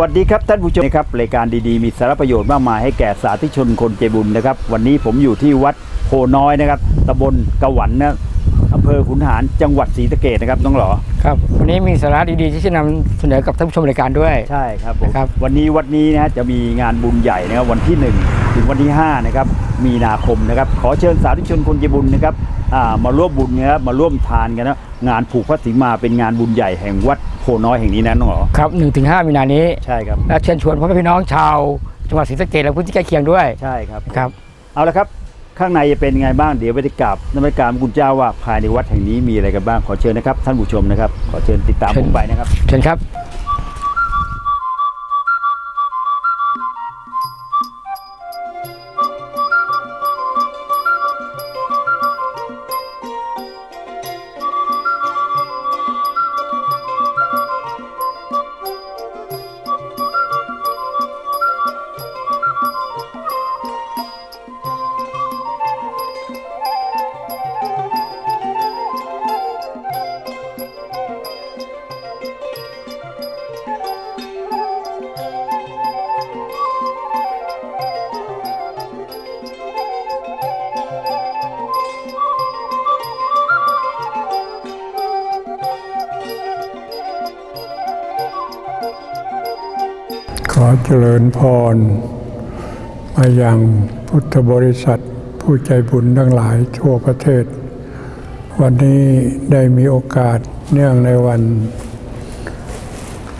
วัสดีครับท่านผู้ชมนะครับรายการดีๆ มีสาระประโยชน์มากมายให้แก่สาธุชนคนใจบุญนะครับ วันนี้ผมอยู่ที่วัดโพน้อยนะครับตำบลกะหวันนะอำเภอขุนหารจังหวัดศรีสะเกดนะครับน้องหลอครับวันนี้มีสาระดีๆที่จะนำเสนอกับท่านผู้ชมรายการด้วยใช่ครับผมนะครับวันนี้วัดนี้นะฮะจะมีงานบุญใหญ่นะครับวันที่ 1 ถึงวันที่5นะครับมีนาคมนะครับขอเชิญสาธุชนคนใจบุญนะครับอ่ามาร่วมบุญนะครับมาร่วมทานกันนะงานผูกพระสิมาเป็นงานบุญใหญ่แห่งวัด โพน้อยแห่งนี้นะน้องหลอครับ1นถึงหมีนานี้ ใช่ครับ และเชิญชวนพ่อแม่พี่น้องชาวจังหวัดศรีสะเกษและพื้นที่ใกล้เคียงด้วยใช่ครับ ครับ เอาละครับ ข้างในจะเป็นไงบ้างเดี๋ยวไปกราบนมัสการพระคุณเจ้าว่าภายในวัดแห่งนี้มีอะไรกันบ้างขอเชิญนะครับ ท่านผู้ชมนะครับ ขอเชิญติดตามเชิผญมไปนะครับ เชิญครับ ขอเจริญพร มายังพุทธบริษัทผู้ใจบุญทั้งหลายทั่วประเทศ วันนี้ได้มีโอกาสเนื่องในวัน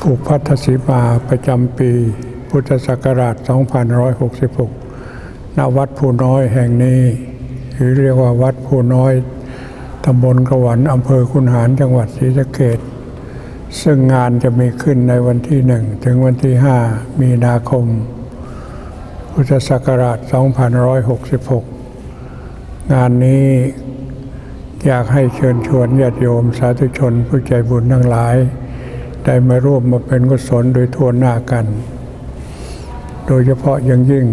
ผูกพัทธสีมาประจำปี พุทธศักราช 2566 ณ วัดภูน้อยแห่งนี้ หรือเรียกว่าวัดภูน้อยตำบลกระวันอำเภอคุนหารจังหวัดศรีสะเกษ ซึ่งงานจะมีขึ้นในวันที่หนึ่งถึงวันที่5มีนาคม พุทธศักราช 2566 งานนี้อยากให้เชิญชวนญาติโยมสาธุชนผู้ใจบุญทั้งหลาย ได้มาร่วมมาเป็นกุศลโดยทั่วหน้ากัน โดยเฉพาะอย่างยิ่ง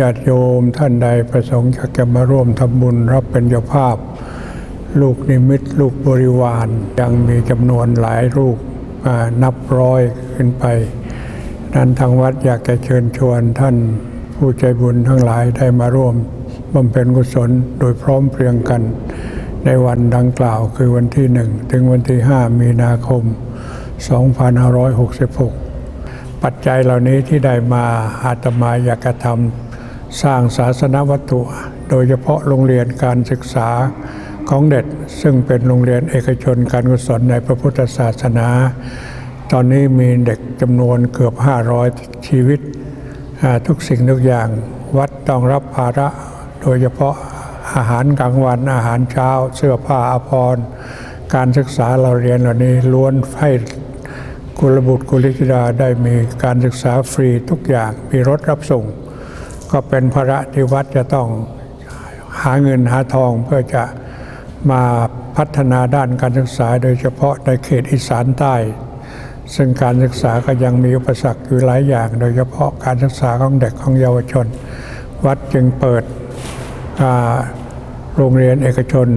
ญาติโยมท่านใดประสงค์อยากจะมาร่วมทำบุญรับเป็นเจ้าภาพ ลูกนิมิตลูกบริวาร ยังมีจำนวนหลายลูกนับร้อยขึ้นไป นั้นทางวัดอยากจะเชิญชวนท่านผู้ใจบุญทั้งหลายได้มาร่วมบำเพ็ญกุศลโดยพร้อมเพรียงกัน ในวันดังกล่าวคือวันที่หนึ่งถึงวันที่ 5 มีนาคม 2566 ปัจจัยเหล่านี้ที่ได้มาอาตมาอยากจะทำสร้างศาสนวัตถุ โดยเฉพาะโรงเรียนการศึกษา ของเด็กซึ่งเป็นโรงเรียนเอกชนการกุศลในพระพุทธศาสนา ตอนนี้มีเด็กจำนวนเกือบ 500 ชีวิต ทุกสิ่งทุกอย่างวัดต้องรับภาระโดยเฉพาะอาหารกลางวันอาหารเช้า เสื้อผ้าอาภรณ์การศึกษาเราเรียนเหล่านี้ล้วนให้กุลบุตรกุลิธิดาได้มีการศึกษาฟรีทุกอย่างมีรถรับส่ง ก็เป็นภาระที่วัดจะต้องหาเงินหาทองเพื่อจะ มาพัฒนาด้านการศึกษาโดยเฉพาะในเขตอีสานใต้ ซึ่งการศึกษาก็ยังมีอุปสรรคอยู่หลายอย่าง โดยเฉพาะการศึกษาของเด็กของเยาวชน วัดจึงเปิดโรงเรียนเอกชน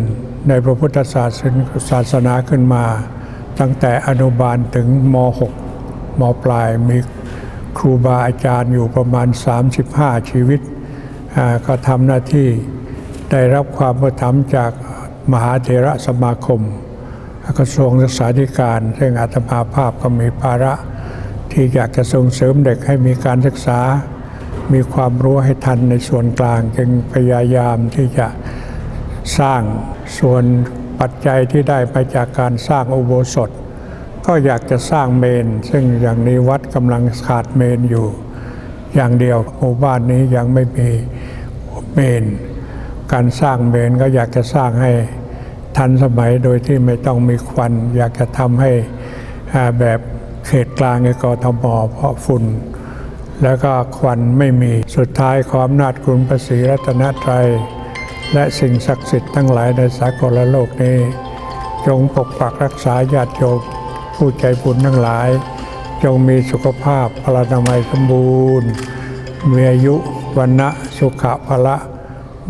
ในพระพุทธศาสนศาสนาขึ้นมา ตั้งแต่อนุบาลถึงม .6 มปลายมีครูบาอาจารย์อยู่ประมาณ 35 ชีวิต ก็ทำหน้าที่ได้รับความประทับจาก มหาเถระสมาคมกระทรวงศึกษาธิการ ซึ่งอาตมาภาพก็มีภาระ ที่อยากจะส่งเสริมเด็กให้มีการศึกษา มีความรู้ให้ทันในส่วนกลาง จึงพยายามที่จะสร้างส่วนปัจจัยที่ได้ไปจากการสร้างอุโบสถ ก็อยากจะสร้างเมน ซึ่งอย่างนี้วัดกำลังขาดเมนอยู่ อย่างเดียวหมู่บ้านนี้ยังไม่มีเมน การสร้างเมนก็อยากจะสร้างให้ ทันสมัยโดยที่ไม่ต้องมีควัน อยากจะทำให้แบบเขตกลางในกทมเพราะฝุ่น แล้วก็ควันไม่มีสุดท้ายขออำนาจคุณพระศรีรัตนตรัย และสิ่งศักดิ์สิทธิ์ทั้งหลายในสากลโลกนี้ จงปกปักรักษาญาติโยมผู้ใจบุญทั้งหลาย จงมีสุขภาพพลานามัยสมบูรณ์ มีอายุวันนะสุขะพละ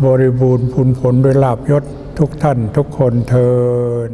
บริบูรณ์พูนผลด้วยลาบยศ ทุกท่านทุกคนเทิน